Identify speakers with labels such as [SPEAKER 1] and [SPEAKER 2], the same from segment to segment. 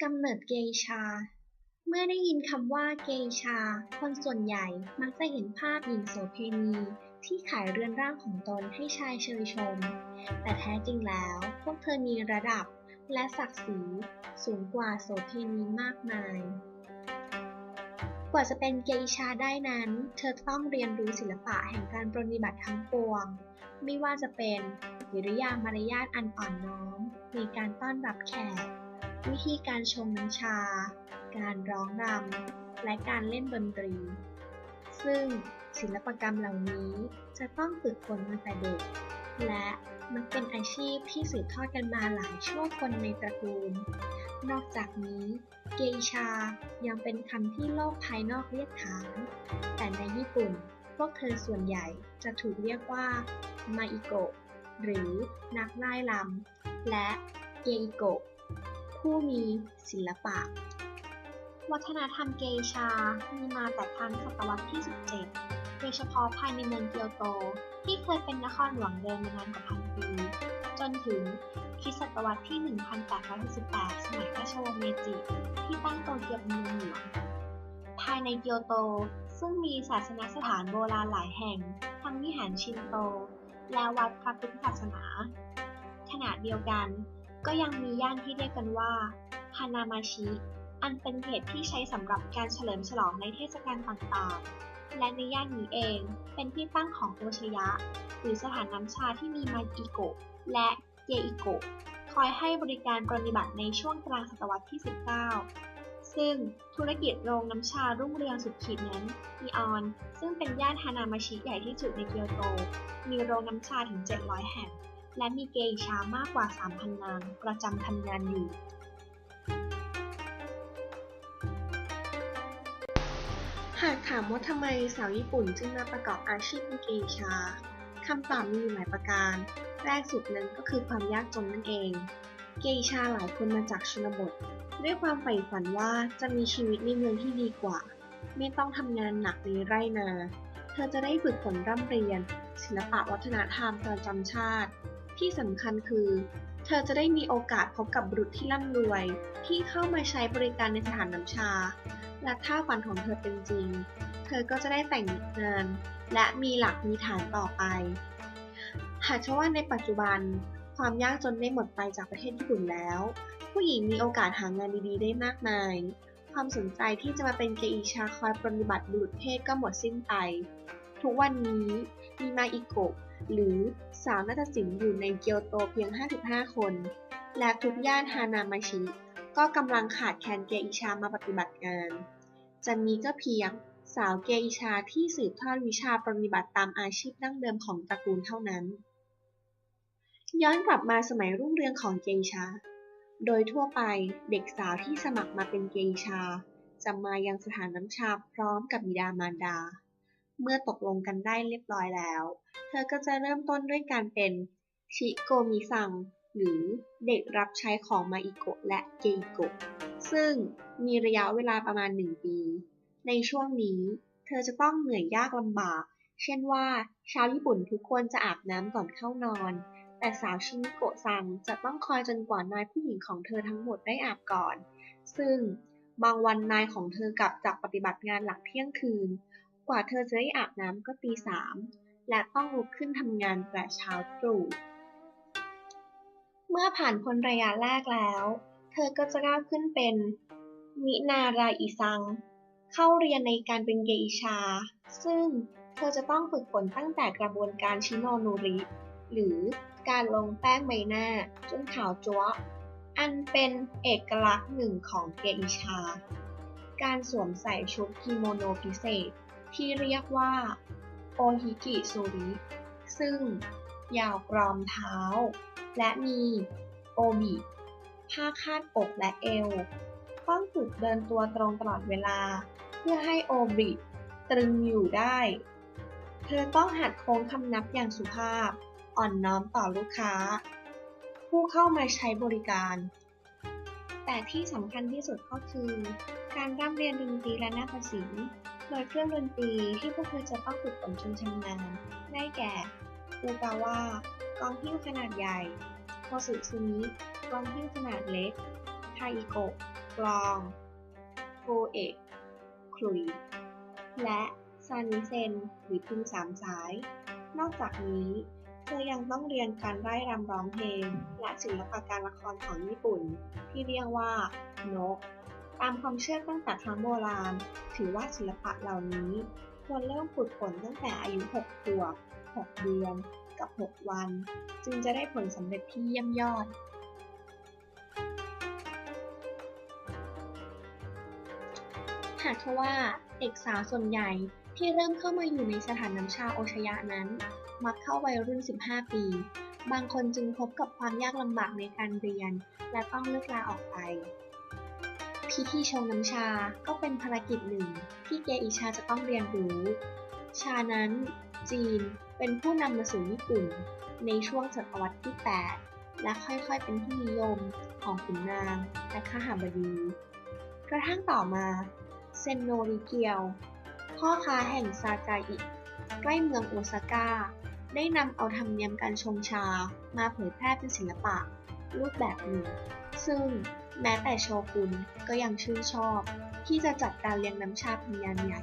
[SPEAKER 1] กำเนิดเกย์ชา เมื่อได้ยินคำว่าเกย์ชา คนส่วนใหญ่มักจะเห็นภาพหญิงโสเภณีที่ขายเรือนร่างของตนให้ชายเชยชม แต่แท้จริงแล้ว พวกเธอมีระดับและศักดิ์ศรีสูงกว่าโสเภณีมากมาย กว่าจะเป็นเกย์ชาได้นั้น เธอต้องเรียนรู้ศิลปะแห่งการปรนนิบัติทั้งปวง ไม่ว่าจะเป็นกิริยามารยาทอันอ่อนน้อมในการต้อนรับแขก วิธีการชงน้ำชา การร้องรำ และการเล่นดนตรี ซึ่งศิลปกรรมเหล่านี้จะต้องฝึกฝนมาแต่เด็ก และมันเป็นอาชีพที่สืบทอดกันมาหลายชั่วคนในตระกูล นอกจากนี้เกยชายังเป็นคำที่โลกภายนอกเรียกขานแต่ในญี่ปุ่น พวกเธอส่วนใหญ่จะถูกเรียกว่ามาอิโกะหรือนักไล่ลำและเกอิโกะ ผู้มีศิลปะ วัฒนธรรมเกชา มีมาแต่ครั้งศตวรรษที่ 17 โดยเฉพาะภายในเมืองเกียวโต ที่เคยเป็นนครหลวงเดิมมานานกว่าพันปี จนถึงคริสตศตวรรษที่ 1868 สมัยราชวงศ์เมจิ ที่ตั้งโตเกียวเป็นเมืองหลวง ภายในเกียวโต ซึ่งมีศาสนสถานโบราณหลายแห่ง ทั้งวิหารชินโต และวัดพระพุทธศาสนา ขณะเดียวกัน ก็ยังมีย่านที่เรียกกันว่าฮานามาชิ อันเป็นเขตที่ใช้สำหรับการเฉลิมฉลองในเทศกาลต่างๆ และในย่านนี้เองเป็นที่ตั้งของโอชยะ หรือสถานน้ำชาที่มีมาอิโกะและเยอิโกะคอยให้บริการปรนนิบัติในช่วงกลางศตวรรษที่ 19 ซึ่งธุรกิจโรงน้ำชารุ่งเรืองสุดขีดนั้นอีออน ซึ่งเป็นย่านฮานามาชิใหญ่ที่สุดในเกียวโต มีโรงน้ำชาถึง 700 แห่ง และมีเกย์ชามากกว่า 3,000 นางประจำทำงานอยู่ หากถามว่าทำไมสาวญี่ปุ่นจึงมาประกอบอาชีพเป็นเกย์ชาคำตอบมีอยู่หลายประการ แรกสุดนั้นก็คือความยากจนนั่นเอง เกย์ชาหลายคนมาจากชนบท ด้วยความใฝ่ฝันว่าจะมีชีวิตในเมืองที่ดีกว่า ไม่ต้องทำงานหนักในไร่นา เธอจะได้ฝึกฝนร่ำเรียน ศิลปะวัฒนธรรมประจำชาติ ที่สำคัญคือ เธอจะได้มีโอกาสพบกับบุรุษที่ร่ำรวย ที่เข้ามาใช้บริการในสถานน้ำชา และถ้าฝันของเธอเป็นจริง เธอก็จะได้แต่งงาน และมีหลักมีฐานต่อไป หากเชื่อว่าในปัจจุบัน ความยากจนได้หมดไปจากประเทศญี่ปุ่นแล้ว ผู้หญิงมีโอกาสหางานดีๆ ได้มากมาย ความสนใจที่จะมาเป็นเกอิชาคอยปฏิบัติบุรุษเพศก็หมดสิ้นไป ทุกวันนี้มีมาอิโกะหรือสาวนาฏศิลป์อยู่ในเกียวโตเพียง 55 คน และทุกย่านฮานามาชิก็กำลังขาดแคลนเกอิชามาปฏิบัติงาน จะมีก็เพียงสาวเกอิชาที่สืบทอดวิชาปฏิบัติตามอาชีพดั้งเดิมของตระกูลเท่านั้น ย้อนกลับมาสมัยรุ่งเรืองของเกอิชา โดยทั่วไปเด็กสาวที่สมัครมาเป็นเกอิชา จะมายังสถานน้ำชาพร้อมกับบิดามารดา เมื่อตกลงกันได้เรียบร้อยแล้ว เธอก็จะเริ่มต้นด้วยการเป็นชิโกมิซัง หรือเด็กรับใช้ของมาอิโกะและเกอิโกะ ซึ่งมีระยะเวลาประมาณ 1 ปี ในช่วงนี้ เธอจะต้องเหนื่อยยากลำบาก เช่นว่าชาวญี่ปุ่นทุกคนจะอาบน้ำก่อนเข้านอน แต่สาวชิมิโกะซังจะต้องคอยจนกว่านายผู้หญิงของเธอทั้งหมดได้อาบก่อน ซึ่งบางวันนายของเธอกลับจากปฏิบัติงานหลังเที่ยงคืน กว่าเธอจะได้อาบน้ำก็ตีสามและต้องลุกขึ้นทำงานแต่เช้าตรู่ เมื่อผ่านพ้นระยะแรกแล้ว เธอก็จะก้าวขึ้นเป็น มินาราอิซัง เข้าเรียนในการเป็นเกอิชา ซึ่งเธอจะต้องฝึกฝนตั้งแต่กระบวนการชิโนโนริ หรือการลงแป้งใบหน้าจนขาวจั๊วอันเป็นเอกลักษณ์หนึ่งของเกอิชา การสวมใส่ชุดกิโมโนพิเศษ ที่เรียกว่าโอฮิกิซูริ ซึ่งยาวกรอมเท้า และมีโอบิผ้าคาดอกและเอว ต้องฝึกเดินตัวตรงตลอดเวลา เพื่อให้โอบิตรึงอยู่ได้ เธอต้องหัดโค้งคำนับอย่างสุภาพ อ่อนน้อมต่อลูกค้า ผู้เข้ามาใช้บริการ แต่ที่สำคัญที่สุดก็คือ การร่ำเรียนดนตรีและนาฏศิลป์ โดยเครื่องดนตรีที่พวกเธอจะต้องฝึกฝนจนชำนาญได้แก่อูกาว่า กองหิ้วขนาดใหญ่โคสึซุมิกองหิ้วขนาดเล็กไทอิโกะกลอง โกเอะขลุย และซานิเซนหรือพิมสามสาย นอกจากนี้เธอยังต้องเรียนการไร้รำร้องเพลง และศิลปะการละครของญี่ปุ่น ที่เรียกว่าโนะ ตามความเชื่อตั้งแต่ครั้งโบราณ ถือว่าศิลปะเหล่านี้ ควรเริ่มฝึกฝนตั้งแต่อายุ 6 ขวบ 6 เดือน กับ 6 วัน จึงจะได้ผลสำเร็จที่เยี่ยมยอด หากทว่าเด็กสาวส่วนใหญ่ที่เริ่มเข้ามาอยู่ในสถานน้ำชาโอชยะนั้น มักเข้าวัยรุ่น 15 ปี บางคนจึงพบกับความยากลำบากในการเรียน และต้องเลิกลาออกไป พิธีชงน้ำชาก็เป็นภารกิจหนึ่งที่เกอิชาจะต้องเรียนรู้ ชานั้น จีนเป็นผู้นำมาสู่ญี่ปุ่น ในช่วงศตวรรษที่ 8 และค่อยๆเป็นที่นิยมของขุนนางและข้าหาบดี กระทั่งต่อมาเซนโนริเกียว พ่อค้าแห่งซากาอิใกล้เมืองโอซาก้า ได้นำเอาธรรมเนียมการชงชามาเผยแพร่เป็นศิลปะ รูปแบบหนึ่ง ซึ่ง แม้แต่โชกุนก็ยังชื่นชอบ ที่จะจัดการเลี้ยงน้ำชาเป็นงานใหญ่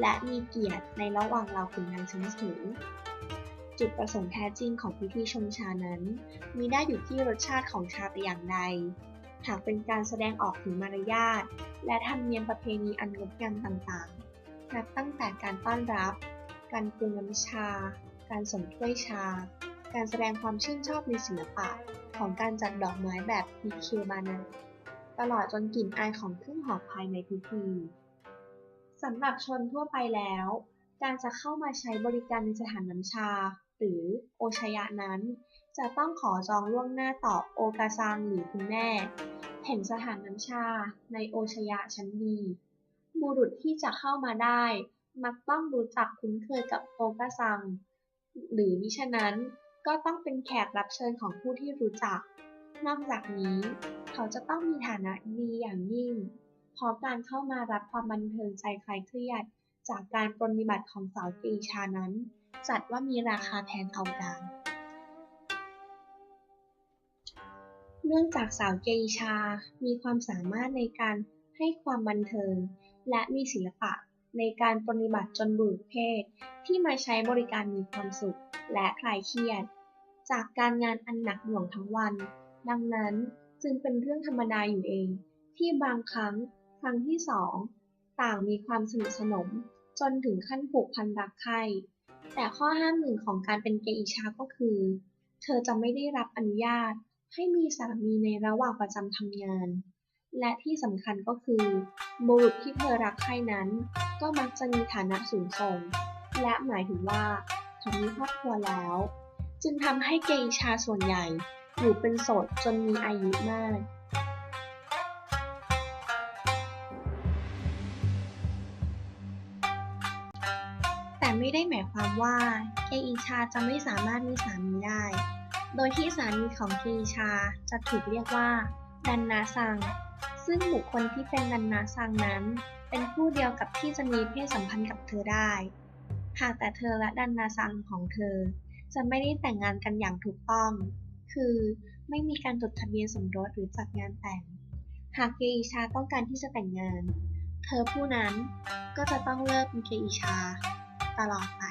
[SPEAKER 1] และมีเกียรติในระหว่างเหล่าขุนนางชั้นสูงจุดประสงค์แท้จริงของพิธีชงชานั้น มีได้อยู่ที่รสชาติของชาแต่อย่างใด หากเป็นการแสดงออกถึงมารยาทและธรรมเนียมประเพณีอันงดงามต่างๆ นับตั้งแต่การต้อนรับ การปรุงน้ำชา การส่งถ้วยชา การแสดงความชื่นชอบในศิลปะ ของการจัดดอกไม้แบบมิเคบานาตลอดจนกลิ่นอายของเครื่องหอมภายในพิธีสำหรับชนทั่วไปแล้ว การจะเข้ามาใช้บริการในสถานน้ำชา หรือโอชยะนั้น จะต้องขอจองล่วงหน้าต่อโอกาซังหรือคุณแม่แห่งสถานน้ำชาในโอชยะชั้นดีบุรุษที่จะเข้ามาได้ มักต้องรู้จักคุ้นเคยกับโอกาซัง หรือมิฉะนั้น ก็ต้องเป็นแขกรับเชิญของผู้ที่รู้จัก นอกจากนี้ เขาจะต้องมีฐานะดีอย่างยิ่ง เพราะการเข้ามารับความบันเทิงใจคลายเครียด จากการปรนนิบัติของสาวกรีชานั้น จัดว่ามีราคาแพงเอาดังเนื่องจากสาวเกอิชา มีความสามารถในการให้ความบันเทิง และมีศิลปะในการปรนนิบัติจนบุรุษเพศที่มาใช้บริการมีความสุข และคลายเครียด จากการงานอันหนักหน่วงทั้งวัน ดังนั้นจึงเป็นเรื่องธรรมดาอยู่เอง ที่บางครั้งครั้งที่สองต่างมีความสนิทสนม จนถึงขั้นผูกพันรักใคร่แต่ข้อห้ามหนึ่งของการเป็นเกย์อิชาก็คือ เธอจะไม่ได้รับอนุญาตให้มีสามีในระหว่างประจำทำงาน และที่สำคัญก็คือ บุรุษที่เธอรักใคร่นั้น ก็มักจะมีฐานะสูงส่ง และหมายถึงว่า ขามีครอบครัวแล้ว จึงทำให้เกอิชาส่วนใหญ่อยู่เป็นโสดจนมีอายุมากแต่ไม่ได้หมายความว่าเกอิชาจะไม่สามารถมีสามีได้ โดยที่สามีของเกอิชาจะถูกเรียกว่า ดันนาซัง ซึ่งบุคคลที่เป็นดันนาซังนั้น เป็นผู้เดียวกับที่จะมีเพศสัมพันธ์กับเธอได้ หากแต่เธอและดันนาซังของเธอ จะไม่ได้แต่งงานกันอย่างถูกต้อง คือไม่มีการจดทะเบียนสมรสหรือจัดงานแต่ง หากเกอิชาต้องการที่จะแต่งงาน เธอผู้นั้นก็จะต้องเลิกเป็นเกอิชา ตลอดไป